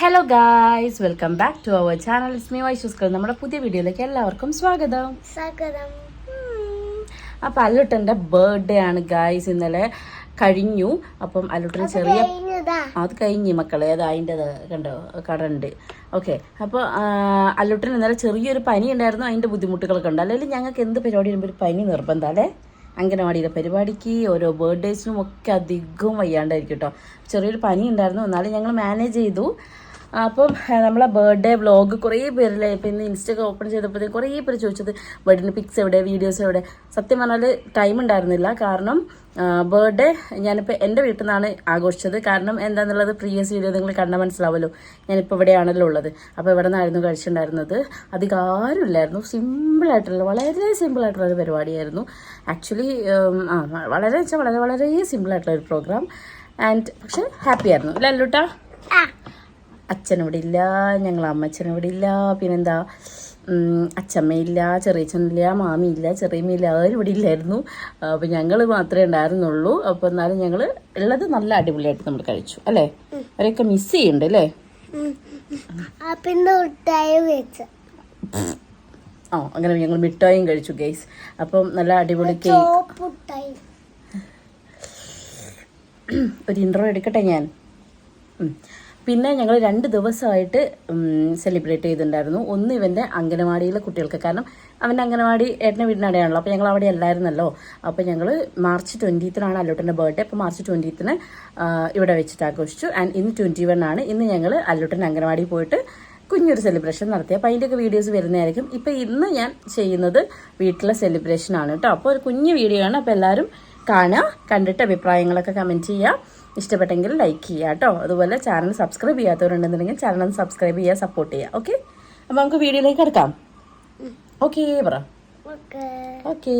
Hello guys welcome back to our channel സ്മി വൈഷുസ്കർ നമ്മുടെ പുതിയ വീഡിയോയിലേക്ക് എല്ലാവർക്കും സ്വാഗതം. സ്വാഗതം. അപ്പം അല്ലുട്ടന്റെ ബർത്ത്ഡേ ആണ് ഗായ്സ് ഇന്നലെ കഴിഞ്ഞു. അപ്പം അല്ലുട്ടൻ ചെറിയ അത് കഴിഞ്ഞു മക്കളെ. അത് അതിന്റെ കണ്ടോ? കടണ്ട് ഓക്കെ അപ്പോൾ അല്ലുട്ടൻ ഇന്നലെ ചെറിയൊരു പനി ഉണ്ടായിരുന്നു. അതിന്റെ ബുദ്ധിമുട്ടുകളൊക്കെ ഉണ്ട് അല്ലെങ്കിൽ ഞങ്ങൾക്ക് എന്ത് പരിപാടി വരുമ്പോൾ ഒരു പനി നിർബന്ധം അല്ലേ? അംഗനവാടിയിലെ പരിപാടിക്ക് ഓരോ ബർത്ത്ഡേസിനും ഒക്കെ അധികം വയ്യാണ്ടായിരിക്കും കേട്ടോ. ചെറിയൊരു പനി ഉണ്ടായിരുന്നു. എന്നാലും ഞങ്ങൾ മാനേജ് ചെയ്തു. അപ്പം നമ്മളെ ബർത്ത്ഡേ വ്ളോഗ് കുറേ പേരില്ലേ ഇപ്പം ഇന്ന് ഓപ്പൺ ചെയ്തപ്പോഴത്തേക്ക് കുറേ പേര് ചോദിച്ചത് ബർത്ത്ഡേ പിക്സ് എവിടെ? വീഡിയോസ് എവിടെ? സത്യം പറഞ്ഞാൽ ടൈം ഉണ്ടായിരുന്നില്ല. കാരണം ബർത്ത്ഡേ ഞാനിപ്പോൾ എന്റെ വീട്ടിൽ നിന്നാണ് ആഘോഷിച്ചത്. കാരണം എന്താണെന്നുള്ളത് പ്രീവിയസ് വീഡിയോ നിങ്ങൾ കണ്ടാൽ മനസ്സിലാവല്ലോ ഞാനിപ്പോൾ ഇവിടെയാണല്ലോ ഉള്ളത്. അപ്പോൾ ഇവിടെ നിന്നായിരുന്നു കഴിച്ചിട്ടുണ്ടായിരുന്നത്. അധികം ആരുമില്ലായിരുന്നു സിമ്പിളായിട്ടുള്ള വളരെ സിമ്പിളായിട്ടുള്ള ഒരു പരിപാടിയായിരുന്നു. ആക്ച്വലി ആ വളരെ വെച്ചാൽ വളരെ വളരെ സിമ്പിളായിട്ടുള്ള ഒരു പ്രോഗ്രാം ആൻഡ് പക്ഷെ ഹാപ്പി ആയിരുന്നു. ഇല്ല അച്ഛനിവിടെ ഇല്ല ഞങ്ങൾ അമ്മച്ചനിവിടെ ഇല്ല പിന്നെന്താ അച്ഛമ്മയില്ല ചെറിയച്ഛനില്ല മാമിയില്ല ചെറിയമ്മയില്ല ആരും ഇവിടെ ഇല്ലായിരുന്നു. അപ്പോൾ ഞങ്ങൾ മാത്രമേ ഉണ്ടായിരുന്നുള്ളൂ. അപ്പോൾ എന്നാലും ഞങ്ങൾ ഉള്ളത് നല്ല അടിപൊളിയായിട്ട് നമ്മൾ കഴിച്ചു അല്ലേ? അവരെയൊക്കെ മിസ് ചെയ്യുന്നുണ്ട് അല്ലേ? ആ അങ്ങനെ ഞങ്ങൾ മിഠായും കഴിച്ചു ഗൈസ് അപ്പം നല്ല അടിപൊളി കേക്ക് ഒരു ഇൻട്രോ എടുക്കട്ടെ ഞാൻ. പിന്നെ ഞങ്ങൾ രണ്ട് ദിവസമായിട്ട് സെലിബ്രേറ്റ് ചെയ്തിട്ടുണ്ടായിരുന്നു. ഒന്ന് ഇവന്റെ അംഗനവാടിയിലെ കുട്ടികൾക്ക്. കാരണം അവന്റെ അംഗനവാടി ഏട്ടന്റെ വീടിനടെയാണല്ലോ അപ്പോൾ ഞങ്ങൾ അവിടെ അല്ലായിരുന്നല്ലോ. അപ്പോൾ ഞങ്ങൾ മാർച്ച് ട്വന്റീത്തിനാണ് അല്ലൂട്ടന്റെ ബർത്ത്ഡേ. അപ്പോൾ മാർച്ച് ട്വന്റീത്തിന് ഇവിടെ വെച്ചിട്ട് ആഘോഷിച്ചു. ആൻഡ് ഇന്ന് ട്വന്റി വൺ ആണ് ഇന്ന് ഞങ്ങൾ അല്ലൂട്ടന്റെ അംഗനവാടി പോയിട്ട് കുഞ്ഞൊരു സെലിബ്രേഷൻ നടത്തി. അപ്പോൾ അതിന്റെയൊക്കെ വീഡിയോസ് വരുന്നതായിരിക്കും. ഇപ്പോൾ ഇന്ന് ഞാൻ ചെയ്യുന്നത് വീട്ടിലെ സെലിബ്രേഷൻ ആണ് കേട്ടോ. അപ്പോൾ ഒരു കുഞ്ഞു വീഡിയോ ആണ്. അപ്പോൾ എല്ലാവരും കാണുക കണ്ടിട്ട് അഭിപ്രായങ്ങളൊക്കെ കമന്റ് ചെയ്യുക. ഇഷ്ടപ്പെട്ടെങ്കിൽ ലൈക്ക് ചെയ്യുക കേട്ടോ അതുപോലെ ചാനൽ സബ്സ്ക്രൈബ് ചെയ്യാത്തവരുണ്ടെന്നുണ്ടെങ്കിൽ ചാനൽ ഒന്ന് സബ്സ്ക്രൈബ് ചെയ്യുക സപ്പോർട്ട് ചെയ്യുക. ഓക്കെ അപ്പോൾ നമുക്ക് വീഡിയോയിലേക്ക് കിടക്കാം ഓക്കേ പറ. ഓക്കേ ഓക്കെ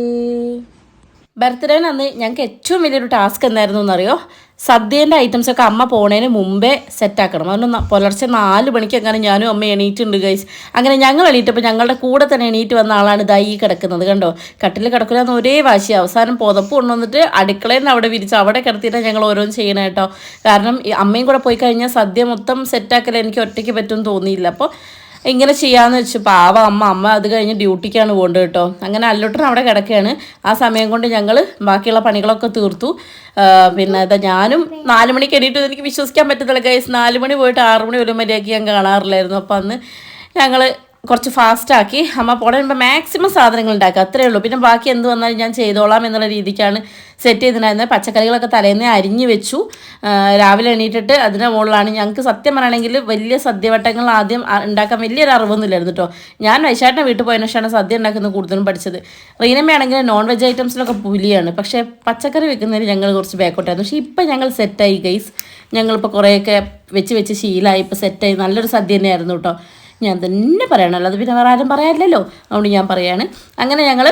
ബർത്ത്ഡേന് അന്ന് ഞങ്ങൾക്ക് ഏറ്റവും വലിയൊരു ടാസ്ക് എന്തായിരുന്നു എന്നറിയോ? സദ്യേന്റെ ഐറ്റംസ് ഒക്കെ അമ്മ പോണേന് മുമ്പേ സെറ്റാക്കണം അതുകൊണ്ട് പുലർച്ചെ നാല് മണിക്ക് അങ്ങനെ ഞാനും അമ്മ എണീറ്റുണ്ട് ഗൈസ് അങ്ങനെ ഞങ്ങൾ എണീറ്റപ്പോൾ ഞങ്ങളുടെ കൂടെ തന്നെ എണീറ്റ് വന്ന ആളാണ് ഇതാ ഈ കിടക്കുന്നത് കണ്ടോ? കട്ടിൽ കിടക്കുന്ന ഒരേ വാശി അവസാനം പുതപ്പ് കൊണ്ടുവന്നിട്ട് അടുക്കളയിൽ നിന്ന് അവിടെ വിരിച്ച് അവിടെ കിടത്തിയിട്ടാണ് ഞങ്ങൾ ഓരോന്ന് ചെയ്യണം കേട്ടോ. കാരണം അമ്മയും കൂടെ പോയി കഴിഞ്ഞാൽ സദ്യ മൊത്തം സെറ്റാക്കൽ എനിക്ക് ഒറ്റയ്ക്ക് പറ്റുമെന്ന് തോന്നിയില്ല. അപ്പോൾ ഇങ്ങനെ ചെയ്യാന്ന് വെച്ചു പാവ അമ്മ അമ്മ അത് കഴിഞ്ഞ് ഡ്യൂട്ടിക്കാണ് പോകേണ്ടത് കേട്ടോ. അങ്ങനെ അല്ലുട്ടൻ അവിടെ കിടക്കുകയാണ്. ആ സമയം കൊണ്ട് ഞങ്ങൾ ബാക്കിയുള്ള പണികളൊക്കെ തീർത്തു. പിന്നെ ഇതാ ഞാനും നാല് മണിക്ക് എണീറ്റ് എനിക്ക് വിശ്വസിക്കാൻ പറ്റത്തില്ല ഗൈസ് നാല് മണി പോയിട്ട് ആറ് മണി വരെ മര്യാദയ്ക്ക് ഞാൻ കാണാറില്ലായിരുന്നു. അപ്പം അന്ന് ഞങ്ങൾ കുറച്ച് ഫാസ്റ്റാക്കി അമ്മ പോണേ മുമ്പ് മാക്സിമം സാധനങ്ങൾ ഉണ്ടാക്കുക. അത്രേ ഉള്ളൂ. പിന്നെ ബാക്കി എന്ത് വന്നാലും ഞാൻ ചെയ്തോളാം എന്നുള്ള രീതിക്കാണ് സെറ്റ് ചെയ്തിട്ടുണ്ടായിരുന്നത്. പച്ചക്കറികളൊക്കെ തലേന്ന് അരിഞ്ഞു വെച്ചു. രാവിലെ എണീറ്റിട്ട് അതിന്റെ മുകളിലാണ്. ഞങ്ങൾക്ക് സത്യം പറയുകയാണെങ്കിൽ വലിയ സദ്യവട്ടങ്ങൾ ആദ്യം ഉണ്ടാക്കാൻ വലിയൊരു അറിവൊന്നുമില്ലായിരുന്നു കേട്ടോ ഞാൻ വൈശാട്ടിനെ വീട്ടിൽ പോയതിനു ശേഷമാണ് സദ്യ ഉണ്ടാക്കുന്നത് കൂടുതലും പഠിച്ചത്. റീനമ്മയാണെങ്കിൽ നോൺ വെജ് ഐറ്റംസിലൊക്കെ പുലിയാണ്. പക്ഷേ പച്ചക്കറി വെക്കുന്നതിന് ഞങ്ങൾ കുറച്ച് ബാക്കോട്ടായിരുന്നു പക്ഷേ ഇപ്പം ഞങ്ങൾ സെറ്റായി ഗൈസ് ഞങ്ങളിപ്പോൾ കുറേയൊക്കെ വെച്ച് വെച്ച് ശീലമായി ഇപ്പോൾ സെറ്റായി നല്ലൊരു സദ്യ തന്നെയായിരുന്നു കേട്ടോ ഞാൻ തന്നെ പറയണമല്ലോ അത് പിന്നെ വേറെ ആരും പറയാനില്ലല്ലോ. അതുകൊണ്ട് ഞാൻ പറയാണ്. അങ്ങനെ ഞങ്ങൾ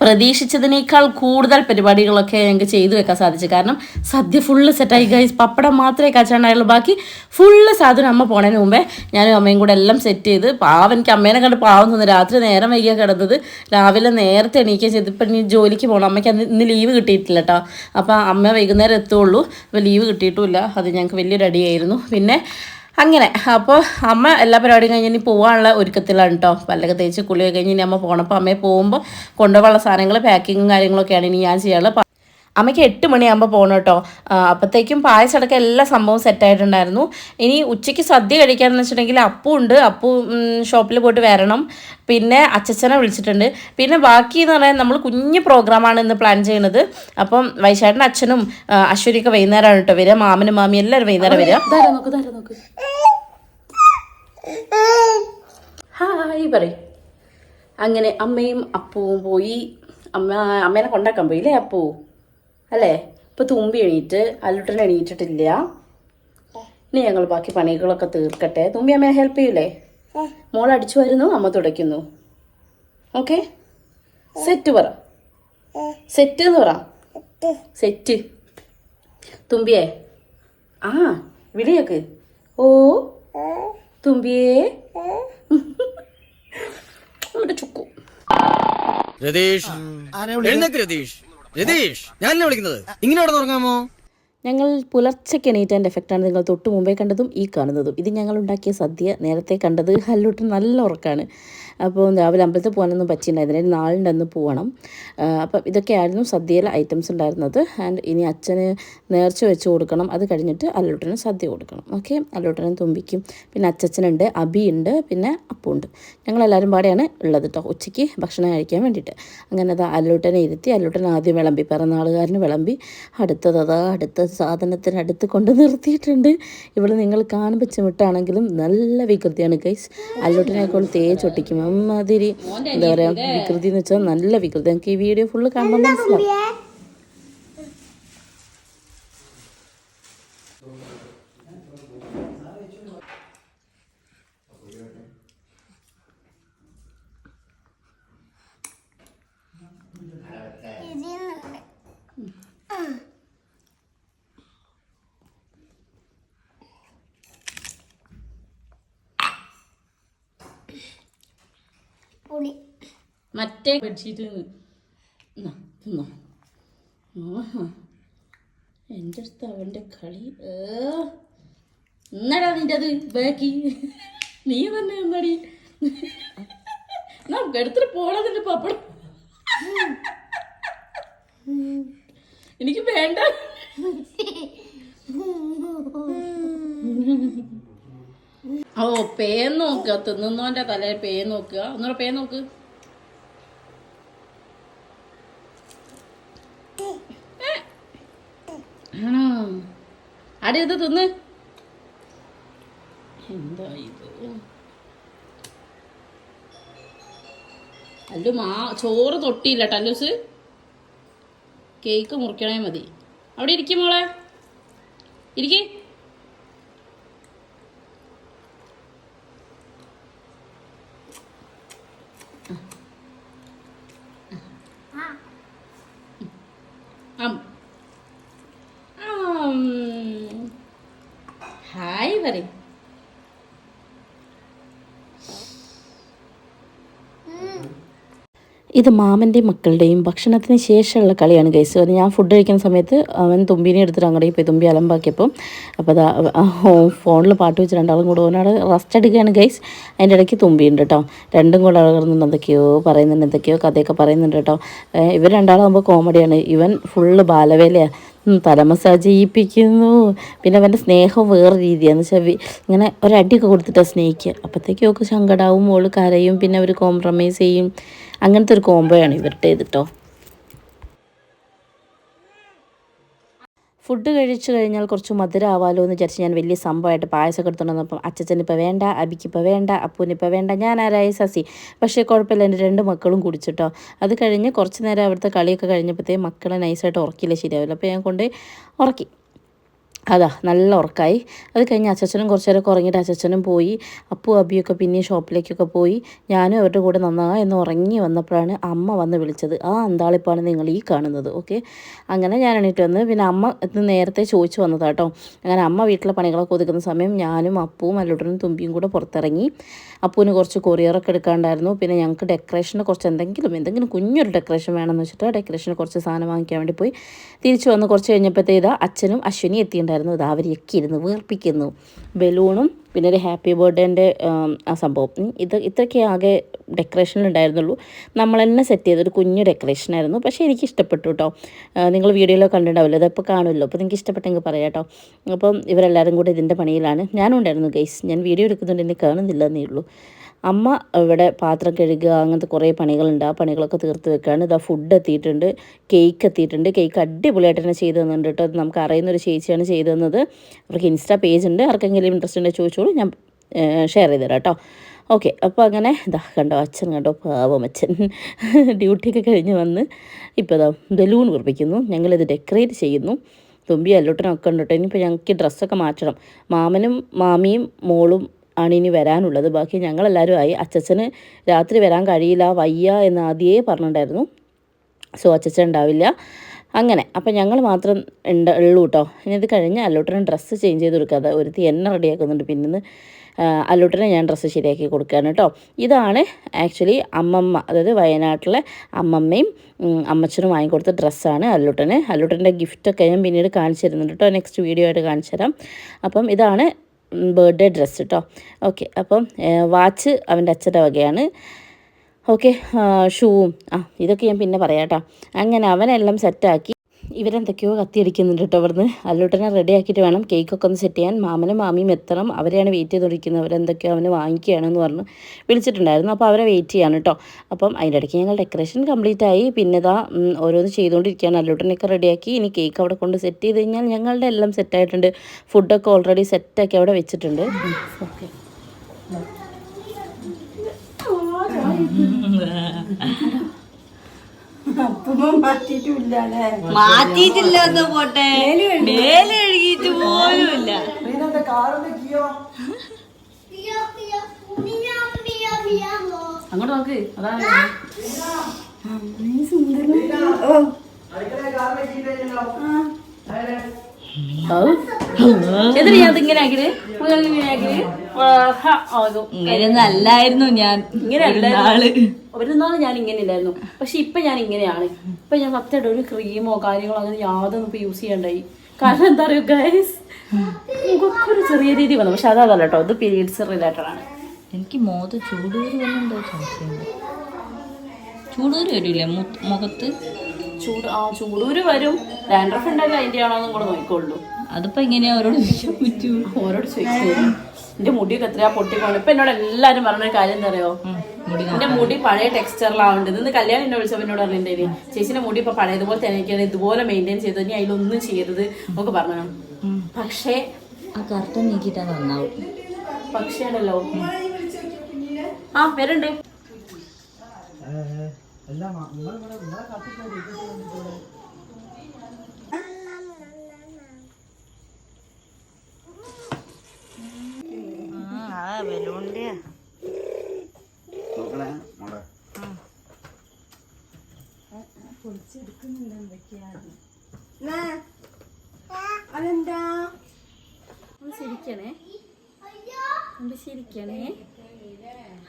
പ്രതീക്ഷിച്ചതിനേക്കാൾ കൂടുതൽ പരിപാടികളൊക്കെ ഞങ്ങൾക്ക് ചെയ്തു വെക്കാൻ സാധിച്ചു. കാരണം സദ്യ ഫുള്ള് സെറ്റായി ഗൈസ് പപ്പടം മാത്രമേ കാച്ചാണ്ടായുള്ളൂ. ബാക്കി ഫുള്ള് സാധനം അമ്മ പോണതിന് മുമ്പേ ഞാനും അമ്മയും കൂടെ എല്ലാം സെറ്റ് ചെയ്ത് പാവം എനിക്ക് അമ്മേനെ കണ്ട് പാവം തോന്നുന്നു. രാത്രി നേരം വൈകിയ കിടന്നത്. രാവിലെ നേരത്തെ എണീക്കുകയും ചെയ്ത് ഇപ്പം ഇനി ജോലിക്ക് പോകണം അമ്മയ്ക്ക് അന്ന് ഇന്ന് ലീവ് കിട്ടിയിട്ടില്ല കേട്ടോ അപ്പോൾ അമ്മ വൈകുന്നേരം എത്തുള്ളൂ. അപ്പോൾ ലീവ് കിട്ടിയിട്ടുമില്ല. അത് ഞങ്ങൾക്ക് വലിയൊരു അടിയായിരുന്നു. പിന്നെ അങ്ങനെ അപ്പോൾ അമ്മ എല്ലാ പരിപാടിയും കഴിഞ്ഞ് ഇനി പോകാനുള്ള ഒരുക്കത്തിലാണ് കേട്ടോ പല്ലൊക്കെ തേച്ച് കുളിയൊക്കെ കഴിഞ്ഞ് ഇനി അമ്മ പോകണം അപ്പോൾ അമ്മയെ പോകുമ്പോൾ കൊണ്ടുപോകാനുള്ള സാധനങ്ങൾ പാക്കിങ്ങും കാര്യങ്ങളൊക്കെയാണ് ഇനി ഞാൻ ചെയ്യാനുള്ളത്. അമ്മയ്ക്ക് എട്ട് മണിയാകുമ്പോൾ പോകണം കേട്ടോ. അപ്പോഴത്തേക്കും പായസടക്കം എല്ലാ സംഭവം സെറ്റായിട്ടുണ്ടായിരുന്നു ഇനി ഉച്ചയ്ക്ക് സദ്യ കഴിക്കാമെന്ന് വെച്ചിട്ടുണ്ടെങ്കിൽ അപ്പു ഉണ്ട്. അപ്പു ഷോപ്പിൽ പോയിട്ട് വരണം. പിന്നെ അച്ചച്ചനെ വിളിച്ചിട്ടുണ്ട്. പിന്നെ ബാക്കി എന്ന് പറഞ്ഞാൽ നമ്മൾ കുഞ്ഞ് പ്രോഗ്രാമാണ് ഇന്ന് പ്ലാൻ ചെയ്യുന്നത് അപ്പം വൈശാട്ടൻ അച്ഛനും ആ, അശ്വതിയൊക്കെ വൈകുന്നേരമാണ് കേട്ടോ വരിക. മാമനും മാമിയും എല്ലാവരും വൈകുന്നേരം വരിക. ഹായ് പറയും. അങ്ങനെ അമ്മയും അപ്പുവും പോയി. അമ്മ അമ്മേനെ കൊണ്ടാക്കാൻ പോയി അല്ലേ അപ്പു? അല്ലേ ഇപ്പൊ തുമ്പി എണീറ്റ് അല്ലുട്ടൻ എണീറ്റിട്ടില്ല ഇനി ഞങ്ങൾ ബാക്കി പണികളൊക്കെ തീർക്കട്ടെ തുമ്പി അമ്മയെ ഹെൽപ്പ് ചെയ്യൂലേ മോൾ അടിച്ചു വരുന്നു അമ്മ തുടയ്ക്കുന്നു ഓക്കെ സെറ്റ് പറ സെറ്റ് എന്ന് പറ സെറ്റ് തുമ്പിയേ ആ വിളിയൊക്കെ ഓ തുമ്പിയേ നമ്മുടെ ചുക്കു രതീഷ് രതീഷ് ഞാനല്ലേ വിളിക്കുന്നത്. ഇങ്ങനെ അവിടെ ഞങ്ങൾ പുലർച്ചയ്ക്ക് എണീറ്റതിന്റെ എഫക്റ്റാണ് നിങ്ങൾ തൊട്ട് മുമ്പേ കണ്ടതും ഈ കാണുന്നതും. ഇത് ഞങ്ങൾ ഉണ്ടാക്കിയ സദ്യ നേരത്തെ കണ്ടത്. ഹല്ലൂട്ട് നല്ല ഉറക്കാണ്. അപ്പോൾ രാവിലെ അമ്പലത്തിൽ പോകാനൊന്നും പറ്റിയിട്ടുണ്ടായിരുന്നില്ല നാളിന്റെ അന്ന് പോകണം. അപ്പം ഇതൊക്കെയായിരുന്നു സദ്യയിലെ ഐറ്റംസ് ഉണ്ടായിരുന്നത്. ആൻഡ് ഇനി അച്ഛന് നേർച്ച വെച്ച് കൊടുക്കണം. അത് കഴിഞ്ഞിട്ട് അല്ലോട്ടന് സദ്യ കൊടുക്കണം. ഓക്കെ? അല്ലോട്ടനും തുമ്പിക്കും. പിന്നെ അച്ചച്ചനുണ്ട് അബിയുണ്ട് പിന്നെ അപ്പുണ്ട്. ഞങ്ങളെല്ലാവരും പാടെയാണ് ഉള്ളത് കേട്ടോ ഉച്ചയ്ക്ക് ഭക്ഷണം കഴിക്കാൻ വേണ്ടിയിട്ട്. അങ്ങനെ അത് അല്ലോട്ടനെ ഇരുത്തി അല്ലോട്ടൻ ആദ്യം വിളമ്പി. പിറന്നാളുകാരന് വിളമ്പി. അടുത്തത് അതാ അടുത്ത സാധനത്തിന് അടുത്ത് കൊണ്ട് നിർത്തിയിട്ടുണ്ട്. ഇവിടെ നിങ്ങൾ കാണുമ്പോൾ ചിമിട്ടാണെങ്കിലും നല്ല വികൃതിയാണ് ഗൈസ്. അല്ലോട്ടനെ കൊണ്ട് തേച്ചൊട്ടിക്കും അമ്മാതിരി എന്താ പറയുക വികൃതി എന്ന് വെച്ചാൽ നല്ല വികൃതി. നമുക്ക് ഈ വീഡിയോ ഫുള്ള് കാണുമ്പോൾ മനസ്സിലാവും ഇതിന്നുണ്ട് പൊടി മറ്റേ ബെഡ്ഷീറ്റ് തിന്നോ. എന്റെ അടുത്ത് അവന്റെ കളി. എന്നടാ നിന്റെ അത് ബാക്കി. നീ തന്നെ എന്നടി നമുക്ക് എടുത്തിട്ട് പോണതിന്റെ പപ്പടം. എനിക്ക് വേണ്ട. ഓ പേ നോക്കുക തിന്നുന്നോന്റെ തലയിൽ പേ നോക്കുക ഒന്നുകൂടെ പേ നോക്ക് ആണോ അടി ഇത് തിന്ന്? എന്താ ഇത്? അല്ലു മാ ചോറ് തൊട്ടിയില്ല ടല്ലൂസ് കേക്ക് മുറിക്കണേ മതി. അവിടെ ഇരിക്കും മോളെ. ഇരിക്കേ ആം ആം. ഹായ് പറയും ഇത് മാമന്റെയും മക്കളുടെയും ഭക്ഷണത്തിന് ശേഷമുള്ള കളിയാണ് ഗൈസ് അത് ഞാൻ ഫുഡ് കഴിക്കുന്ന സമയത്ത് അവൻ തുമ്പീനെ എടുത്തിട്ട് അങ്ങോട്ടേക്ക് പോയി തുമ്പി അലമ്പാക്കിയപ്പം അപ്പോൾ അതാ ഫോണിൽ പാട്ട് വെച്ച് രണ്ടാളും കൂടെ ഓനാട് റസ്റ്റ് എടുക്കുകയാണ് ഗൈസ് അതിന്റെ ഇടയ്ക്ക് തുമ്പിയുണ്ട് കേട്ടോ രണ്ടും കൂടെ അളകുന്നുണ്ട് എന്തൊക്കെയോ പറയുന്നുണ്ട് എന്തൊക്കെയോ കഥയൊക്കെ പറയുന്നുണ്ട് കേട്ടോ ഇവർ രണ്ടാളാകുമ്പോൾ കോമഡിയാണ് ഇവൻ ഫുള്ള് ബാലവേലയാണ് തല മസാജ് ചെയ്യിപ്പിക്കുന്നു പിന്നെ അവന്റെ സ്നേഹം വേറെ രീതിയാണ് വെച്ചാൽ ഇങ്ങനെ ഒരടിയൊക്കെ കൊടുത്തിട്ടാണ് സ്നേഹിക്കുക അപ്പോഴത്തേക്കും ഒക്കെ സങ്കടാവും മോൾ കരയും പിന്നെ അവർ കോംപ്രമൈസ് ചെയ്യും. അങ്ങനത്തെ ഒരു കോംബോയാണ് ഇവരുടെ ഇത് കേട്ടോ ഫുഡ് കഴിച്ചു കഴിഞ്ഞാൽ കുറച്ച് മധുരമാവാലോ എന്ന് വിചാരിച്ച് ഞാൻ വലിയ സംഭവമായിട്ട് പായസം എടുത്തുകൊണ്ട് വന്നപ്പം അച്ഛൻ ഇപ്പോൾ വേണ്ട അബിക്ക് ഇപ്പോൾ വേണ്ട അപ്പൂന് ഇപ്പോൾ വേണ്ട ഞാൻ ആരായി സസി. പക്ഷേ കുഴപ്പമില്ല എന്റെ രണ്ട് മക്കളും കുടിച്ചിട്ടോ. അത് കഴിഞ്ഞ് കുറച്ച് നേരം അവിടുത്തെ കളിയൊക്കെ കഴിഞ്ഞപ്പോഴത്തേ മക്കളെ നൈസായിട്ട് ഉറക്കില്ല ശരിയാവില്ല. അപ്പോൾ ഞാൻ കൊണ്ട് ഉറക്കി. അതാ നല്ല ഉറക്കായി. അത് കഴിഞ്ഞ് അച്ഛനും കുറച്ച് നേരം ഉറങ്ങിയിട്ട് അച്ഛനും പോയി. അപ്പു അബിയൊക്കെ പിന്നെയും ഷോപ്പിലേക്കൊക്കെ പോയി. ഞാനും അവരുടെ കൂടെ നന്നാ എന്ന് ഉറങ്ങി വന്നപ്പോഴാണ് അമ്മ വന്ന് വിളിച്ചത്. ആ അന്താളിപ്പാണ് നിങ്ങൾ ഈ കാണുന്നത്. ഓക്കെ? അങ്ങനെ ഞാൻ എണീറ്റ് വന്ന് പിന്നെ അമ്മ ഇന്ന് നേരത്തെ ചോദിച്ചു വന്നതാ കേട്ടോ അങ്ങനെ അമ്മ വീട്ടിലെ പണികളൊക്കെ ഒതുക്കുന്ന സമയം ഞാനും അപ്പവും അല്ലുടനും തുമ്പിയും കൂടെ പുറത്തിറങ്ങി. അപ്പുവിന് കുറച്ച് കൊറിയറൊക്കെ എടുക്കാണ്ടായിരുന്നു. പിന്നെ ഞങ്ങൾക്ക് ഡെക്കറേഷന് കുറച്ച് എന്തെങ്കിലും എന്തെങ്കിലും കുഞ്ഞൊരു ഡെക്കറേഷൻ വേണമെന്ന് വെച്ചിട്ട് ഡെക്കറേഷന് കുറച്ച് സാധനം വാങ്ങിക്കാൻ വേണ്ടി പോയി. തിരിച്ചു വന്ന് കുറച്ച് കഴിഞ്ഞപ്പോഴത്തേതാ അച്ഛനും അശ്വിനി എത്തിയിട്ടുണ്ടായിരുന്നു ഇത് അവരെയൊക്കെ ഇരുന്ന് വീർപ്പിക്കുന്നു. ബലൂണും പിന്നെ ഒരു ഹാപ്പി ബർത്ത്ഡേന്റെ ആ സംഭവം. ഇത് ഇത്രയൊക്കെ ആകെ ഡെക്കറേഷനിലുണ്ടായിരുന്നുള്ളൂ നമ്മൾ തന്നെ സെറ്റ് ചെയ്തൊരു കുഞ്ഞു ഡെക്കറേഷനായിരുന്നു പക്ഷേ എനിക്ക് ഇഷ്ടപ്പെട്ടു കേട്ടോ നിങ്ങൾ വീഡിയോയിലോ കണ്ടിട്ടുണ്ടാവില്ല? അതപ്പോൾ കാണുമല്ലോ. അപ്പോൾ നിങ്ങൾക്ക് ഇഷ്ടപ്പെട്ടെങ്കിൽ പറയാം കേട്ടോ അപ്പം ഇവരെല്ലാവരും കൂടെ ഇതിന്റെ പണിയിലാണ്. ഞാനും ഉണ്ടായിരുന്നു ഗൈസ് ഞാൻ വീഡിയോ എടുക്കുന്നുണ്ട്. എന്നെ കാണുന്നില്ല എന്നേ ഉള്ളൂ. അമ്മ ഇവിടെ പാത്രം കഴുകുക അങ്ങനത്തെ കുറേ പണികളുണ്ട്. ആ പണികളൊക്കെ തീർത്ത് വെക്കുകയാണ് ഇതാ ഫുഡ് എത്തിയിട്ടുണ്ട്. കേക്ക് എത്തിയിട്ടുണ്ട്. കേക്ക് അടിപൊളിയായിട്ട് തന്നെ ചെയ്തു തന്നിട്ടുണ്ട് കേട്ടോ. അത് നമുക്ക് അറിയുന്ന ഒരു ചേച്ചിയാണ് ചെയ്തു തന്നത്. അവർക്ക് ഇൻസ്റ്റാ പേജ് ഉണ്ട്. ആർക്കെങ്കിലും ഇൻട്രസ്റ്റ് ഉണ്ടെങ്കിൽ ചോദിച്ചോളൂ. ഞാൻ ഷെയർ ചെയ്ത് തരാം കേട്ടോ. ഓക്കെ അപ്പോൾ അങ്ങനെ ഇതാ കണ്ടോ അച്ഛൻ കണ്ടോ പാവം അച്ഛൻ. ഡ്യൂട്ടിയൊക്കെ കഴിഞ്ഞ് വന്ന് ഇപ്പോൾ ഇതാ ബലൂൺ കുറിപ്പിക്കുന്നു. ഞങ്ങളിത് ഡെക്കറേറ്റ് ചെയ്യുന്നു. തുമ്പി അല്ലോട്ടനൊക്കെ ഉണ്ട് കേട്ടോ. ഇനിയിപ്പോൾ ഞങ്ങൾക്ക് ഡ്രസ്സൊക്കെ മാറ്റണം. മാമനും മാമിയും മോളും ആണ് ഇനി വരാനുള്ളത്. ബാക്കി ഞങ്ങളെല്ലാവരും ആയി. അച്ചച്ചന് രാത്രി വരാൻ കഴിയില്ല. വയ്യ എന്ന് ആദ്യമേ പറഞ്ഞിട്ടുണ്ടായിരുന്നു. സോ അച്ചച്ചൻ ഉണ്ടാവില്ല. അങ്ങനെ. അപ്പം ഞങ്ങൾ മാത്രം ഉണ്ട് ഉള്ളൂ കേട്ടോ ഇനി ഇത് കഴിഞ്ഞ് അല്ലൂട്ടനെ ഡ്രസ്സ് ചേഞ്ച് ചെയ്ത് കൊടുക്കാതെ ഒരുത്തി എന്നെ റെഡിയാക്കുന്നുണ്ട് പിന്നെ അല്ലൂട്ടനെ ഞാൻ ഡ്രസ്സ് ശരിയാക്കി കൊടുക്കുകയാണ് കേട്ടോ ഇതാണ് ആക്ച്വലി അമ്മമ്മ അതായത് വയനാട്ടിലെ അമ്മമ്മയും അമ്മച്ചനും വാങ്ങിക്കൊടുത്ത ഡ്രസ്സാണ് അല്ലൂട്ടന്. അല്ലൂട്ടന്റെ ഗിഫ്റ്റൊക്കെ ഞാൻ പിന്നീട് കാണിച്ചു തരുന്നുണ്ട് കേട്ടോ നെക്സ്റ്റ് വീഡിയോ ആയിട്ട് കാണിച്ചു തരാം. അപ്പം ഇതാണ് ബർത്ത്ഡേ ഡ്രസ്സ് കേട്ടോ ഓക്കെ അപ്പം വാച്ച് അവന്റെ അച്ഛന്റെ വകയാണ്. ഓക്കെ ഷൂവും ആ ഇതൊക്കെ ഞാൻ പിന്നെ പറയാം കേട്ടോ അങ്ങനെ അവനെല്ലാം സെറ്റാക്കി ഇവരെന്തൊക്കെയോ കത്തിയടിക്കുന്നുണ്ട് കേട്ടോ അവിടുന്ന് അല്ലൂട്ടനെ റെഡി ആക്കിയിട്ട് വേണം കേക്കൊക്കെ ഒന്ന് സെറ്റ് ചെയ്യാൻ. മാമനും മാമിയും എത്തണം. അവരെയാണ് വെയിറ്റ് ചെയ്തുകൊണ്ടിരിക്കുന്നത് അവരെന്തൊക്കെയോ അവന് വാങ്ങിക്കുകയാണെന്ന് പറഞ്ഞ് വിളിച്ചിട്ടുണ്ടായിരുന്നു. അപ്പോൾ അവരെ വെയിറ്റ് ചെയ്യാണ് കേട്ടോ. അപ്പം അതിന്റെ ഇടയ്ക്ക് ഞങ്ങൾ ഡെക്കറേഷൻ കംപ്ലീറ്റ് ആയി. പിന്നെ ഇതാ ഓരോന്ന് ചെയ്തുകൊണ്ടിരിക്കുകയാണ്. അല്ലൂട്ടനൊക്കെ റെഡിയാക്കി ഇനി കേക്ക് അവിടെ കൊണ്ട് സെറ്റ് ചെയ്ത് കഴിഞ്ഞാൽ ഞങ്ങളുടെ എല്ലാം സെറ്റായിട്ടുണ്ട് ഫുഡൊക്കെ ഓൾറെഡി സെറ്റാക്കി അവിടെ വെച്ചിട്ടുണ്ട്. ഓക്കെ മാറ്റിയിട്ടില്ലെന്ന് പോട്ടെ. മേലെ എഴുകിയിട്ട് അങ്ങോട്ട് നോക്ക്. ഞാൻ ഇങ്ങനെ ആക്കിയത്? ഇങ്ങനെ ആക്കിയത്? ഇങ്ങനെയൊന്നും നല്ലായിരുന്നു ഞാൻ. ഇങ്ങനെ നാൾ. ഒരു നാൾ ഞാൻ ഇങ്ങനെ ഇല്ലായിരുന്നു പക്ഷെ ഇപ്പൊ ഞാൻ ഇങ്ങനെയാണ് ഇപ്പൊ ഞാൻ സത്യമായിട്ട് ഒരു ക്രീമോ കാര്യങ്ങളോ അങ്ങനെ യാതൊന്നും ഇപ്പൊ യൂസ് ചെയ്യണ്ടായി. കാരണം എന്താ പറയുക ഗൈസ് ഒരു ചെറിയ രീതി വന്നു. പക്ഷെ അതല്ല കേട്ടോ. ഇത് പീരീഡ്സ് റിലേറ്റഡ് ആണ്. എനിക്ക് മോത് ചൂടൂര് വന്നുണ്ടോ സംശയമുണ്ട്. ചൂടൂര് വരില്ലേ മുഖത്ത്? ചൂട് ആ ചൂടൂര് വരും. ഡാൻഡ്രഫ് ഉണ്ടല്ലോ അതിന്റെ ആണോ എന്നും കൂടെ നോക്കിക്കൊള്ളൂ അതിപ്പോ എങ്ങനെയാ അവരോട് പറ്റൂ? ഓരോട് ചോദിച്ചു എന്റെ മുടിയൊക്കെ എത്രയാ പൊട്ടിപ്പോണ്. ഇപ്പൊ എന്നോട് എല്ലാരും പറഞ്ഞ കാര്യം എന്താ അറിയോ എന്റെ മുടി പഴയ ടെക്സ്ചറിലാവുണ്ട്. ഇന്ന് കല്യാണം എന്നെ വിളിച്ചപ്പോൾ എന്നോട് പറഞ്ഞിട്ടുണ്ടായിരുന്നു ചേച്ചിന്റെ മുടി ഇപ്പൊ പഴയതുപോലെ തന്നെ എനിക്കാണ് ഇതുപോലെ മെയിന്റെയിൻ ചെയ്തത് ഇനി അതിലൊന്നും ചെയ്യരുത് നമുക്ക് പറഞ്ഞു പക്ഷേ ആ കറക്റ്റ് നീക്കിട്ടാ നന്നാവും. പക്ഷേ ഉണ്ടല്ലോ. ആ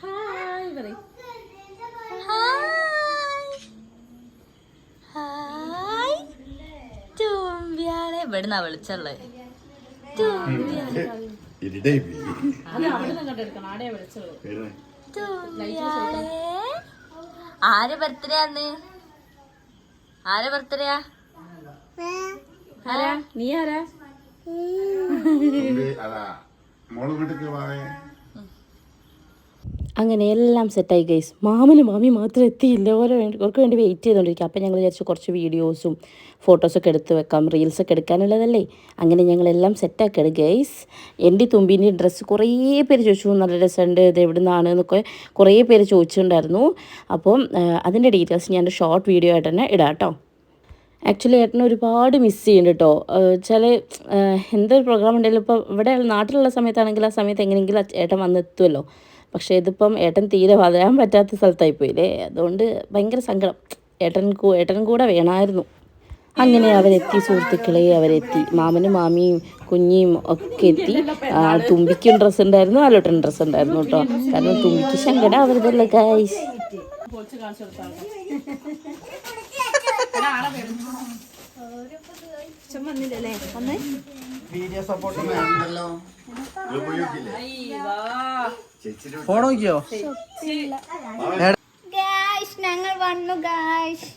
ഹായ് പറയും. ഇവിടുന്നാ വിളിച്ചുള്ളത് ഇരിടേ വിളിച്ചത് ആരെ ബർത്ത്ഡേ അന്ന് ആരെ ബർത്ത്ഡേ ആരാ? നീ ആരാ? മോൾ വീട്ടിലേക്ക് പോയേ അങ്ങനെ എല്ലാം സെറ്റായി ഗൈസ് മാമനും മാമി മാത്രം എത്തിയില്ല. ഓരോ അവർക്ക് വേണ്ടി വെയിറ്റ് ചെയ്തുകൊണ്ടിരിക്കുക അപ്പം ഞങ്ങൾ വിചാരിച്ചു കുറച്ച് വീഡിയോസും ഫോട്ടോസൊക്കെ എടുത്ത് വെക്കാം റീൽസൊക്കെ എടുക്കാനുള്ളതല്ലേ? അങ്ങനെ ഞങ്ങളെല്ലാം സെറ്റാക്കിയത് ഗൈസ് എന്റെ തുമ്പിന്റെ ഡ്രസ്സ് കുറേ പേര് ചോദിച്ചു. നല്ല രസമുണ്ട് ഇത് എവിടെ നിന്നാണ് എന്നൊക്കെ കുറേ പേര് ചോദിച്ചിട്ടുണ്ടായിരുന്നു. അപ്പം അതിന്റെ ഡീറ്റെയിൽസ് ഞാൻ ഷോർട്ട് വീഡിയോ ആയിട്ട് തന്നെ ഇടാം കേട്ടോ ആക്ച്വലി ഏട്ടനെ ഒരുപാട് മിസ് ചെയ്യുന്നുണ്ട് കേട്ടോ ചില എന്തൊരു പ്രോഗ്രാം ഉണ്ടെങ്കിലും ഇപ്പോൾ ഇവിടെ നാട്ടിലുള്ള സമയത്താണെങ്കിൽ ആ സമയത്ത് എങ്ങനെയെങ്കിലും ഏട്ടൻ വന്നെത്തുമല്ലോ പക്ഷേ ഇതിപ്പം ഏട്ടൻ തീരെ വരാൻ പറ്റാത്ത സ്ഥലത്തായി പോയില്ലേ? അതുകൊണ്ട് ഭയങ്കര സങ്കടം. ഏട്ടൻ ഏട്ടനും കൂടെ വേണമായിരുന്നു. അങ്ങനെ അവരെത്തി സുഹൃത്തുക്കളെ അവരെത്തി. മാമനും മാമിയും കുഞ്ഞിയും ഒക്കെ എത്തി. തുമ്പിക്കും ഡ്രസ്സ് ഉണ്ടായിരുന്നു അലോട്ടൻ ഡ്രസ്സ് ഉണ്ടായിരുന്നു കേട്ടോ. കാരണം തുമ്പിക്ക് ശങ്കട അവരുതല്ല ഗൈസ് വീഡിയോ സപ്പോർട്ട് ഉണ്ടല്ലോ. ഫോൺ നോക്കിയോ? ഗായ്സ് ഞങ്ങൾ വന്നു ഗായ്സ്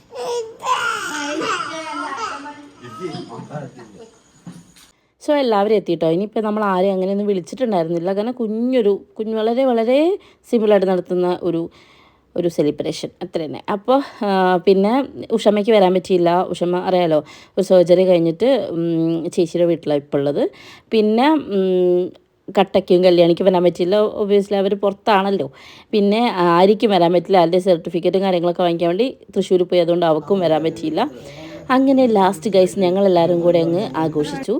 സോ എല്ലാവരും എത്തിയിട്ടോ ഇനിയിപ്പോൾ നമ്മൾ ആരെയും അങ്ങനെയൊന്നും വിളിച്ചിട്ടുണ്ടായിരുന്നില്ല. കാരണം കുഞ്ഞൊരു കുഞ്ഞു വളരെ വളരെ സിമ്പിളായിട്ട് നടത്തുന്ന ഒരു ഒരു സെലിബ്രേഷൻ അത്ര തന്നെ അപ്പോൾ പിന്നെ ഉഷമ്മയ്ക്ക് വരാൻ പറ്റിയില്ല. ഉഷമ്മ അറിയാലോ ഒരു സർജറി കഴിഞ്ഞിട്ട് ചേച്ചിയുടെ വീട്ടിലാണ് ഇപ്പോൾ ഉള്ളത് പിന്നെ കട്ടയ്ക്കും കല്യാണിക്കും വരാൻ പറ്റില്ല ഒബിയസ്ലി അവർ പുറത്താണല്ലോ. പിന്നെ ആരിക്കും വരാൻ പറ്റില്ല. ആരുടെ സർട്ടിഫിക്കറ്റും കാര്യങ്ങളൊക്കെ വാങ്ങിക്കാൻ വേണ്ടി തൃശ്ശൂർ പോയതുകൊണ്ട് അതുകൊണ്ട് അവൾക്കും വരാൻ പറ്റിയില്ല. അങ്ങനെ ലാസ്റ്റ് ഗൈസ് ഞങ്ങളെല്ലാവരും കൂടെ അങ്ങ് ആഘോഷിച്ചു.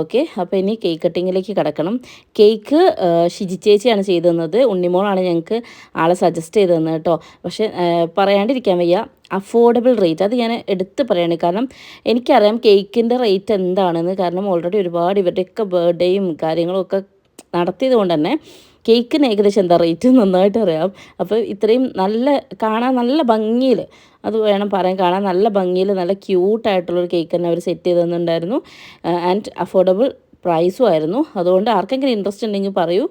ഓക്കെ അപ്പോൾ ഇനി കേക്ക് കട്ടിങ്ങിലേക്ക് കിടക്കണം. കേക്ക് ഷിജി ചേച്ചിയാണ് ചെയ്തു ഉണ്ണിമോളാണ് ഞങ്ങൾക്ക് ആളെ സജസ്റ്റ് ചെയ്തു തന്നത് കേട്ടോ. പക്ഷേ പറയാണ്ടിരിക്കാൻ വയ്യ. അഫോർഡബിൾ റേറ്റ് അത് ഞാൻ എടുത്ത് പറയാണ്. കാരണം എനിക്കറിയാം കേക്കിന്റെ റേറ്റ് എന്താണെന്ന്. കാരണം ഓൾറെഡി ഒരുപാട് ഇവരുടെയൊക്കെ ബർത്ത്ഡേയും കാര്യങ്ങളും ഒക്കെ നടത്തിയത് കൊണ്ട് തന്നെ കേക്കിന് ഏകദേശം എന്താ റേറ്റ് നന്നായിട്ട് അറിയാം. അപ്പോൾ ഇത്രയും നല്ല കാണാൻ നല്ല ഭംഗിയിൽ അത് വേണം പറയാൻ. കാണാൻ നല്ല ഭംഗിയിൽ നല്ല ക്യൂട്ടായിട്ടുള്ളൊരു കേക്ക് തന്നെ അവർ സെറ്റ് ചെയ്ത് തന്നിട്ടുണ്ടായിരുന്നു. ആൻഡ് അഫോർഡബിൾ പ്രൈസും ആയിരുന്നു. അതുകൊണ്ട് ആർക്കെങ്കിലും ഇൻട്രസ്റ്റ് ഉണ്ടെങ്കിൽ പറയൂ.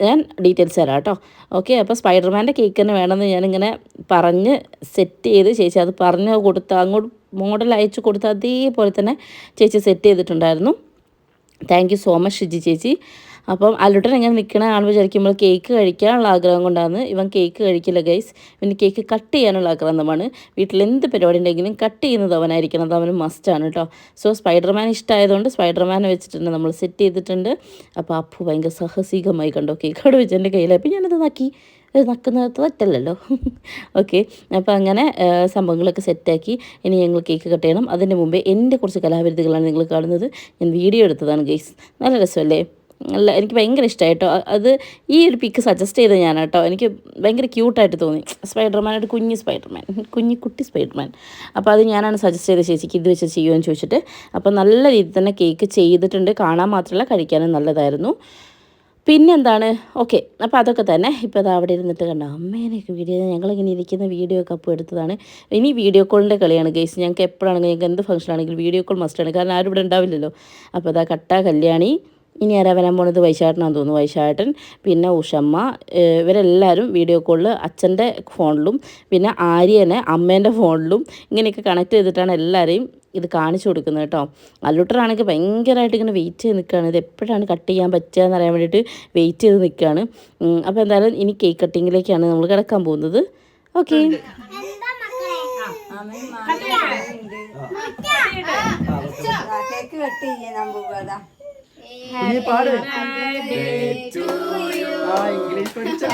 ഞാൻ ഡീറ്റെയിൽസ് തരാം കേട്ടോ. ഓക്കെ അപ്പോൾ സ്പൈഡർമാന്റെ കേക്ക് തന്നെ വേണമെന്ന് ഞാനിങ്ങനെ പറഞ്ഞ് സെറ്റ് ചെയ്ത് ചേച്ചി അത് പറഞ്ഞ് കൊടുത്ത അങ്ങോട്ട് മോഡൽ അയച്ചു കൊടുത്ത അതേപോലെ തന്നെ ചേച്ചി സെറ്റ് ചെയ്തിട്ടുണ്ടായിരുന്നു. Thank you so much Shiji ചേച്ചി. അപ്പം അല്ലുട്ടൻ ഇങ്ങനെ നിൽക്കണ ആൾ വിചാരിക്കുമ്പോൾ കേക്ക് കഴിക്കാനുള്ള ആഗ്രഹം കൊണ്ടാണ് ഇവൻ കേക്ക് കഴിക്കില്ല ഗൈസ് ഇവന് കേക്ക് കട്ട് ചെയ്യാനുള്ള ആഗ്രഹമാണ്. വീട്ടിൽ എന്ത് പരിപാടി ഉണ്ടെങ്കിലും കട്ട് ചെയ്യുന്നത് അവനായിരിക്കണം അത് അവന് മസ്റ്റാണ് കേട്ടോ സോ സ്പൈഡർമാൻ ഇഷ്ടമായതുകൊണ്ട് സ്പൈഡർമാനെ വെച്ചിട്ടുണ്ട്. നമ്മൾ സെറ്റ് ചെയ്തിട്ടുണ്ട്. അപ്പോൾ അപ്പു ഭയങ്കര സാഹസികമായി കണ്ടോ. കേക്ക് അവിടെ വെച്ച് എന്റെ കയ്യിൽ അപ്പം ഞാനത് നോക്കി. ഇത് നക്കുന്നത് തെറ്റല്ലല്ലോ ഓക്കെ അപ്പോൾ അങ്ങനെ സംഭവങ്ങളൊക്കെ സെറ്റാക്കി ഇനി ഞങ്ങൾ കേക്ക് കട്ട് ചെയ്യണം. അതിന് മുമ്പേ എന്റെ കുറച്ച് കലാവിരുദ്ധകളാണ് നിങ്ങൾ കാണുന്നത്. ഞാൻ വീഡിയോ എടുത്തതാണ് ഗെയ്സ് നല്ല രസമല്ലേ? എനിക്ക് ഭയങ്കര ഇഷ്ടമായിട്ടോ അത് ഈ ഒരു പിക്ക് സജസ്റ്റ് ചെയ്ത് ഞാൻ കേട്ടോ എനിക്ക് ഭയങ്കര ക്യൂട്ടായിട്ട് തോന്നി. സ്പൈഡർമാനായിട്ട് കുഞ്ഞ് സ്പൈഡർമാൻ കുഞ്ഞി കുട്ടി സ്പൈഡർമാൻ അപ്പോൾ അത് ഞാനാണ് സജസ്റ്റ് ചെയ്ത ചേച്ചിക്ക് ഇത് വെച്ച് ചെയ്യുമെന്ന് ചോദിച്ചിട്ട്. അപ്പോൾ നല്ല രീതിയിൽ തന്നെ കേക്ക് ചെയ്തിട്ടുണ്ട്. കാണാൻ മാത്രമല്ല കഴിക്കാനും നല്ലതായിരുന്നു. പിന്നെന്താണ്? ഓക്കെ അപ്പോൾ അതൊക്കെ തന്നെ. ഇപ്പോൾ അത് അവിടെ ഇരുന്നിട്ട് കണ്ട? അമ്മേനെയൊക്കെ വീഡിയോ ഞങ്ങളിങ്ങനെ ഇരിക്കുന്ന വീഡിയോ ഒക്കെ അപ്പോൾ എടുത്തതാണ്. ഇനി വീഡിയോ കോളിന്റെ കളിയാണ് ഗേസ് ഞങ്ങൾക്ക് എപ്പോഴാണെങ്കിലും ഞങ്ങൾക്ക് എന്ത് ഫംഗ്ഷൻ ആണെങ്കിലും വീഡിയോ കോൾ മസ്റ്റാണ് കാരണം ആരും ഇവിടെ ഉണ്ടാവില്ലല്ലോ. അപ്പോൾ അതാ കട്ട കല്യാണി. ഇനി ആരാ വരാൻ പോണത് വൈശാട്ടനാന്ന് തോന്നുന്നു വൈശാട്ടൻ പിന്നെ ഉഷമ്മ ഇവരെല്ലാവരും വീഡിയോ കോളിൽ അച്ഛന്റെ ഫോണിലും പിന്നെ ആര്യനെ അമ്മേന്റെ ഫോണിലും ഇങ്ങനെയൊക്കെ കണക്ട് ചെയ്തിട്ടാണ് എല്ലാവരെയും ഇത് കാണിച്ചു കൊടുക്കുന്നത് കേട്ടോ അല്ലുട്ടറാണെങ്കിൽ ഭയങ്കരമായിട്ട് ഇങ്ങനെ വെയിറ്റ് ചെയ്ത് നിൽക്കുകയാണ് ഇത് എപ്പോഴാണ് കട്ട് ചെയ്യാൻ പറ്റുക എന്ന് അറിയാൻ വേണ്ടിയിട്ട് വെയിറ്റ് ചെയ്ത് നിൽക്കുകയാണ് അപ്പോൾ എന്തായാലും ഇനി കേക്ക് കട്ടിങ്ങിലേക്കാണ് നമ്മൾ കിടക്കാൻ പോകുന്നത് ഓക്കെ കേക്ക് കട്ട് ചെയ്യാൻ പോവാതാ കുഞ്ഞി പാട്. ആ ഇംഗ്ലീഷ് പഠിച്ച.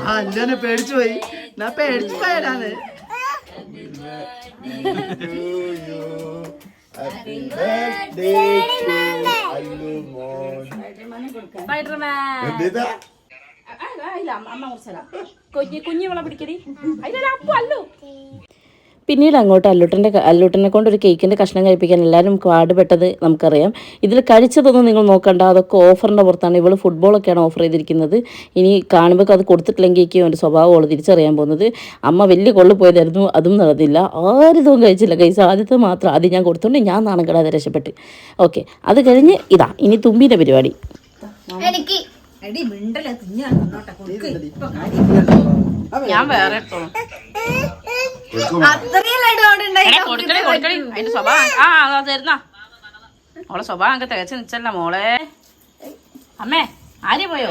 ആ അഞ്ചാനെ പേടിച്ചു പോയി. ഞാൻ പേടിച്ചു പോയതാണ് ഹാപ്പി കുഞ്ഞു കുഞ്ഞു വിള പിടിക്കടി. അതിലൊരു അപ്പു അല്ലു. പിന്നീട് അങ്ങോട്ട് അല്ലൂട്ടന്റെ അല്ലൂട്ടനെ കൊണ്ട് ഒരു കേക്കിന്റെ കഷ്ണം കഴിപ്പിക്കാൻ എല്ലാവരും പാടുപെട്ടത് നമുക്കറിയാം. ഇതിൽ കഴിച്ചതൊന്നും നിങ്ങൾ നോക്കണ്ട അതൊക്കെ ഓഫറിന്റെ പുറത്താണ്. ഇവൾ ഫുട്ബോളൊക്കെയാണ് ഓഫർ ചെയ്തിരിക്കുന്നത്. ഇനി കാണുമ്പോൾ അത് കൊടുത്തിട്ടില്ലെങ്കിൽ ഒരു അവൾ തിരിച്ചറിയാൻ പോകുന്നത്. അമ്മ വലിയ കൊള്ളു പോയതായിരുന്നു അതും നടന്നില്ല. ആരിതും കഴിച്ചില്ല. കൈസ് ആദ്യത്തെ മാത്രം ആദ്യം ഞാൻ കൊടുത്തോണ്ട് ഞാൻ നാണം കിടാതെ രക്ഷപ്പെട്ട്. ഓക്കെ അത് കഴിഞ്ഞ് ഇതാ ഇനി തുമ്പിന്റെ പരിപാടി. എനിക്ക് എടി മിണ്ടല തിന്നാൻ നിന്നോട്ടെ കൊടുക്ക് ഇപ്പൊ ഞാൻ വേറെ എടുത്തോളാം അത്രയും ലഡു അവിടെ ഉണ്ടായി അതിന്റെ സ്വഭാവം ആ അതാ തരുന്ന. മോളെ സ്വഭാവം അങ്ങ് തികച്ചു നിച്ചല്ല മോളെ. അമ്മേ ആര്യ പോയോ?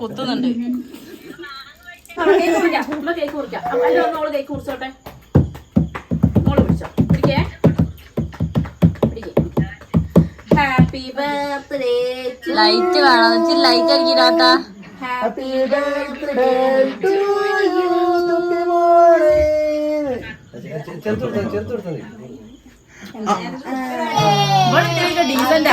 കുത്തുന്നുണ്ട്. കേക്ക് കുറിക്കാം കേക്ക്. അമ്മ അതിൽ കേക്ക് മുറിച്ചോട്ടെ മോൾ പിടിച്ചോ പിടിക്കേ ഹാപ്പി ബർത്ത്ഡേ ലൈറ്റ് കാണാൻ ലൈറ്റ് അടിക്കില്ലാത്ത ഹാപ്പി ബർത്ത്ഡേ ടു യു മോളെ ചേർത്ത് ചേർത്ത് ഡീസന്റ്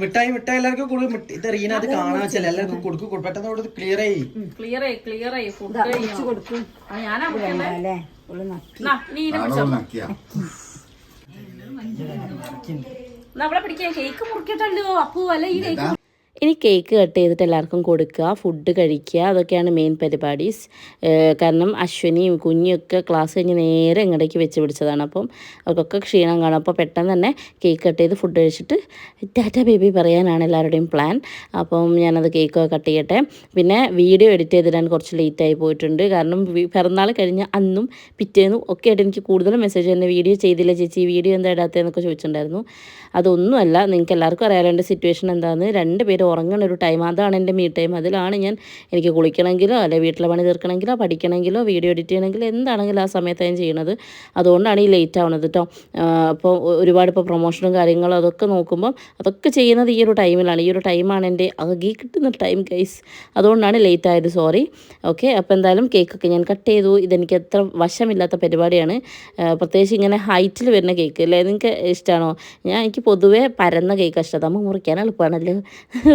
മിഠായി മിഠായി എല്ലാവർക്കും കൊടുക്കും ഇത് റീന അത് കാണാൻ വെച്ചാൽ എല്ലാവർക്കും കൊടുക്കും. പെട്ടെന്ന് കൊടുത്ത് ക്ലിയർ ആയി. ക്ലിയർ ആയി ക്ലിയർ ആയി. ഫുഡ് കൊടുക്കും. നമ്മളെ പിടിക്കാൻ കേക്ക് മുറിക്കട്ടല്ലോ അപ്പു അല്ല ഈ കേക്ക് ഇനി കേക്ക് കട്ട് ചെയ്തിട്ട് എല്ലാവർക്കും കൊടുക്കുക ഫുഡ് കഴിക്കുക അതൊക്കെയാണ് മെയിൻ പരിപാടീസ്. കാരണം അശ്വനിയും കുഞ്ഞിയൊക്കെ ക്ലാസ് കഴിഞ്ഞ് നേരെ ഇങ്ങടേക്ക് വെച്ച് പിടിച്ചതാണ്. അപ്പം അവർക്കൊക്കെ ക്ഷീണം കാണും. അപ്പോൾ പെട്ടെന്ന് തന്നെ കേക്ക് കട്ട് ചെയ്ത് ഫുഡ് കഴിച്ചിട്ട് ടാറ്റ ബേബി പറയാനാണ് എല്ലാവരുടെയും പ്ലാൻ അപ്പം ഞാനത് കേക്കൊക്കെ കട്ട് ചെയ്യട്ടെ. പിന്നെ വീഡിയോ എഡിറ്റ് ചെയ്തിടാൻ കുറച്ച് ലേറ്റായി പോയിട്ടുണ്ട്. കാരണം പിറന്നാൾ കഴിഞ്ഞ് അന്നും പിറ്റേന്നും ഒക്കെ ആയിട്ട് എനിക്ക് കൂടുതലും മെസ്സേജ് തന്നെ വീഡിയോ ചെയ്തില്ല ചേച്ചി വീഡിയോ എന്താ ഇടാത്തതെന്നൊക്കെ ചോദിച്ചിട്ടുണ്ടായിരുന്നു. അതൊന്നുമല്ല നിങ്ങൾക്ക് എല്ലാവർക്കും അറിയാലോ സിറ്റുവേഷൻ എന്താണെന്ന് രണ്ട് പേര് ഉറങ്ങണ ഒരു ടൈം അതാണ് എന്റെ മീ ടൈം അതിലാണ് ഞാൻ എനിക്ക് കുളിക്കണമെങ്കിലോ അല്ലെ വീട്ടിലെ പണി തീർക്കണമെങ്കിലോ പഠിക്കണമെങ്കിലോ വീഡിയോ എഡിറ്റ് ചെയ്യണമെങ്കിലോ എന്താണെങ്കിലും ആ സമയത്ത് ഞാൻ ചെയ്യണത്. അതുകൊണ്ടാണ് ഈ ലേറ്റ് ആവുന്നത് കേട്ടോ അപ്പോൾ ഒരുപാട് ഇപ്പോൾ പ്രൊമോഷനും കാര്യങ്ങളും അതൊക്കെ നോക്കുമ്പം അതൊക്കെ ചെയ്യുന്നത് ഈ ഒരു ടൈമിലാണ് ഈ ഒരു ടൈമാണ് എന്റെ അകി കിട്ടുന്ന ടൈം ഗൈസ് അതുകൊണ്ടാണ് ലേറ്റ് ആയത്. സോറി ഓക്കെ അപ്പോൾ എന്തായാലും കേക്കൊക്കെ ഞാൻ കട്ട് ചെയ്തു. ഇതെനിക്ക് എത്ര വശമില്ലാത്ത പരിപാടിയാണ്. പ്രത്യേകിച്ച് ഇങ്ങനെ ഹൈറ്റിൽ വരുന്ന കേക്ക് അല്ലേ നിങ്ങൾക്ക് ഇഷ്ടമാണോ ഞാൻ എനിക്ക് പൊതുവേ പരന്ന കേക്ക് ഇഷ്ടം. നമ്മൾ മുറിക്കാൻ എളുപ്പമാണല്ലോ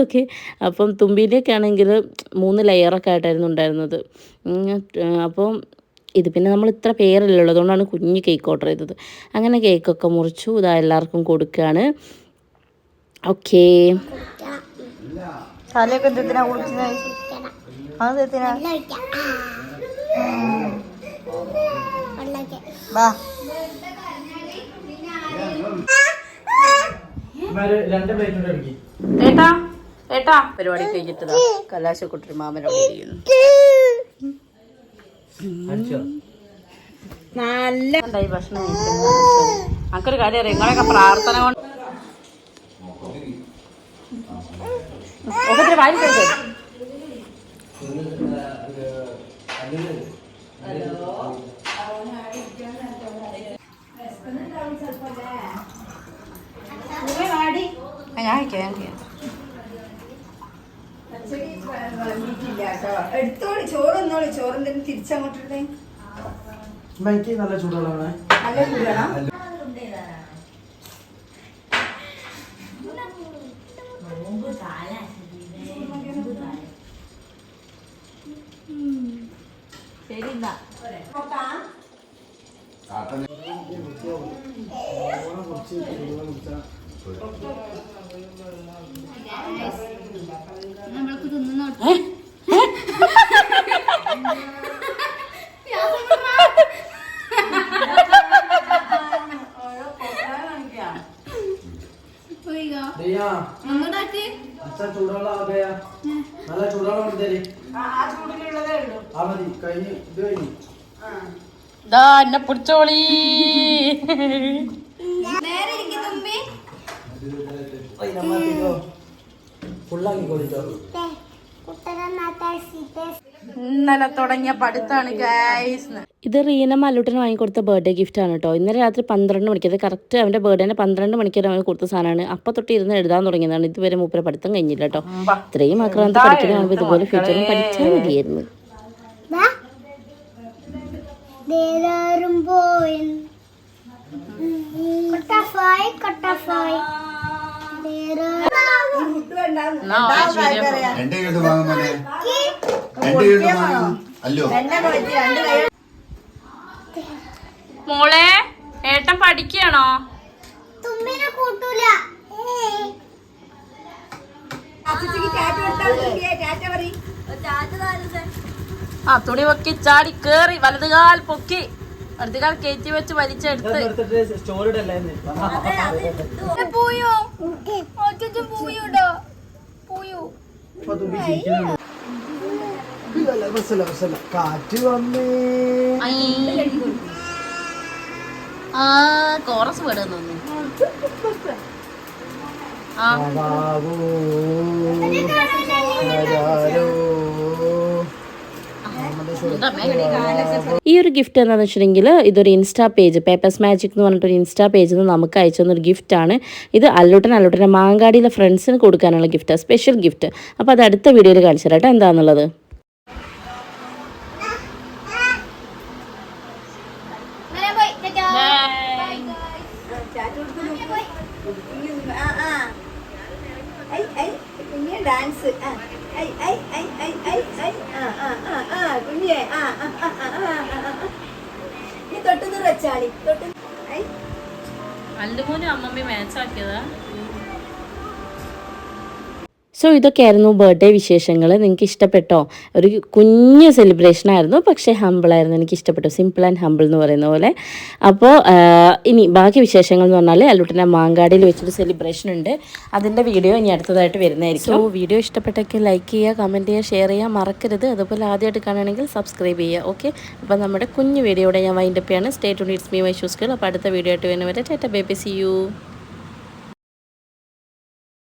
ഓക്കെ അപ്പം തുമ്പീന്റെയൊക്കെ ആണെങ്കിൽ മൂന്ന് ലെയറൊക്കെ ആയിട്ടായിരുന്നു ഉണ്ടായിരുന്നത്. അപ്പം ഇത് പിന്നെ നമ്മൾ ഇത്ര പേരല്ലേ ഉള്ളത് അതുകൊണ്ടാണ് കുഞ്ഞ് കേക്ക് ഓർഡർ ചെയ്തത്. അങ്ങനെ കേക്കൊക്കെ മുറിച്ചു. ഇതാ എല്ലാവർക്കും കൊടുക്കുകയാണ്. ഓക്കേ തലയൊക്കെ എന്തിനാ കുളിക്കുന്നത് അത് എന്തിനാ? വെള്ളമൊഴിക്കാം. വെള്ളമൊഴിക്കാം. വാ രണ്ട് പ്ലേറ്റ് ഏട്ടാ? പരിപാടി കഴിഞ്ഞിട്ട് കലാശക്കുട്ടി മാമനോട് ഇരിക്കുന്നു. നല്ല എന്തായി ഭക്ഷണം അക്കൊരു കാര്യം അറിയാം. നിങ്ങളൊക്കെ പ്രാർത്ഥന കൊണ്ട് ഒക്കെ വാരി കഴിക്കാം ഞാൻ കഴിക്കാം ഞാൻ കഴിക്കാം എടുത്തോളി ചോറൊന്നോളി. ചോറെന്തെങ്കിലും തിരിച്ചങ്ങോട്ടിട്ടേ എനിക്ക് നല്ല ചൂടുള്ളതാണ്. നല്ല ചൂടണം? അച്ഛാ ചൂടുള്ള ആകെയാ നല്ല ചൂടുള്ള ആ മതി കഴിഞ്ഞ് ഇത് കഴിഞ്ഞു എന്നെ പിടിച്ചോളി ഫുള്ളാക്കി കൊടുത്തോ കുട്ടകം മാതാ സീതേ ഇന്നലെ തുടങ്ങിയ പഠിത്തമാണ് ഗൈസ് ഇത് റീന മല്ലൂട്ടിന് വാങ്ങിക്കൊടുത്ത ബർത്ത്ഡേ ഗിഫ്റ്റ് ആണ് കേട്ടോ ഇന്നലെ രാത്രി പന്ത്രണ്ട് മണിക്ക് അത് കറക്റ്റ് അവന്റെ ബർത്ത്ഡേനെ പന്ത്രണ്ട് മണിക്ക് അവന് കൊടുത്ത സാധനമാണ്. അപ്പം തൊട്ട് ഇരുന്ന് എഴുതാൻ തുടങ്ങിയതാണ്. ഇതുവരെ മൂപ്പര പഠിത്തം കഴിഞ്ഞില്ല കേട്ടോ ഇത്രയും ആക്രാന്തി പഠിക്കുന്നതാണ് ഇതുപോലെ ഫ്യൂച്ചറിൽ പഠിച്ചാൽ മതിയായിരുന്നു. കൊട്ടഫായ് കൊട്ടഫായ് എന്റെ കേട്ട് വാങ്ങും മോനെ. എന്റെ കേട്ട് വാങ്ങും. അല്ലോ. മോളെ ഏട്ടൻ പഠിക്കണോ ആ തുണി പൊക്കി ചാടി കേറി വലതുകാൽ പൊക്കി. വലതുകാൽ കയറ്റി വെച്ച് വലിച്ചെടുത്ത്. പോയോ? പോയോ. കാറ്റ് വന്നേ. ആ കോറസ് ആ. ബാബു ആരാരോ. ഈ ഒരു ഗിഫ്റ്റ് എന്താണെന്ന് വെച്ചിട്ടുണ്ടെങ്കിൽ ഇതൊരു ഇൻസ്റ്റാ പേജ് പേപ്പേഴ്സ് മാജിക് എന്ന് പറഞ്ഞിട്ടൊരു ഇൻസ്റ്റാ പേജിൽ നിന്ന് നമുക്ക് അയച്ചു തന്നൊരു ഗിഫ്റ്റാണ് ഇത് അല്ലുട്ടൻ അല്ലുട്ടന്റെ മാങ്കാടിയിലെ ഫ്രണ്ട്സിന് കൊടുക്കാനുള്ള ഗിഫ്റ്റാണ് സ്പെഷ്യൽ ഗിഫ്റ്റ് അപ്പോൾ അത് അടുത്ത വീഡിയോയിൽ കാണിച്ചു തരാം എന്താണെന്നുള്ളത് ടാറ്റാ. ഡാൻസ് കുഞ്ഞെ ആ ആ, ആ, ആ, ആ, ആ, ആ. നീ തൊട്ടുന്നു വെച്ചാളി തൊട്ടു ഐ അല്ലുമോനും അമ്മമ്മയും മാച്ച് ആക്കിയതാ സോ ഇതൊക്കെയായിരുന്നു ബർത്ത്ഡേ വിശേഷങ്ങൾ നിങ്ങൾക്ക് ഇഷ്ടപ്പെട്ടോ? ഒരു കുഞ്ഞ് സെലിബ്രേഷൻ ആയിരുന്നു പക്ഷേ ഹമ്പിളായിരുന്നു എനിക്ക് ഇഷ്ടപ്പെട്ടു. സിമ്പിൾ ആൻഡ് ഹമ്പിൾ എന്ന് പറയുന്ന പോലെ. അപ്പോൾ ഇനി ബാക്കി വിശേഷങ്ങൾ എന്ന് പറഞ്ഞാൽ അല്ലൂട്ടിനെ മാങ്കാടിയിൽ വെച്ചൊരു സെലിബ്രേഷൻ ഉണ്ട്. അതിന്റെ വീഡിയോ ഇനി അടുത്തതായിട്ട് വരുന്നതായിരിക്കും. സോ വീഡിയോ ഇഷ്ടപ്പെട്ടൊക്കെ ലൈക്ക് ചെയ്യുക കമന്റ് ചെയ്യുക ഷെയർ ചെയ്യുക മറക്കരുത്. അതുപോലെ ആദ്യമായിട്ട് കാണുകയാണെങ്കിൽ സബ്സ്ക്രൈബ് ചെയ്യുക ഓക്കെ അപ്പോൾ നമ്മുടെ കുഞ്ഞു വീഡിയോയുടെ ഞാൻ വൈൻഡപ്പ് ചെയ്യാണ്. Stay to needs me my ഷൂസ്കൾ അപ്പോൾ അടുത്ത വീഡിയോ ആയിട്ട് വരുന്നവരെ ടാറ്റ ബേബി സി യു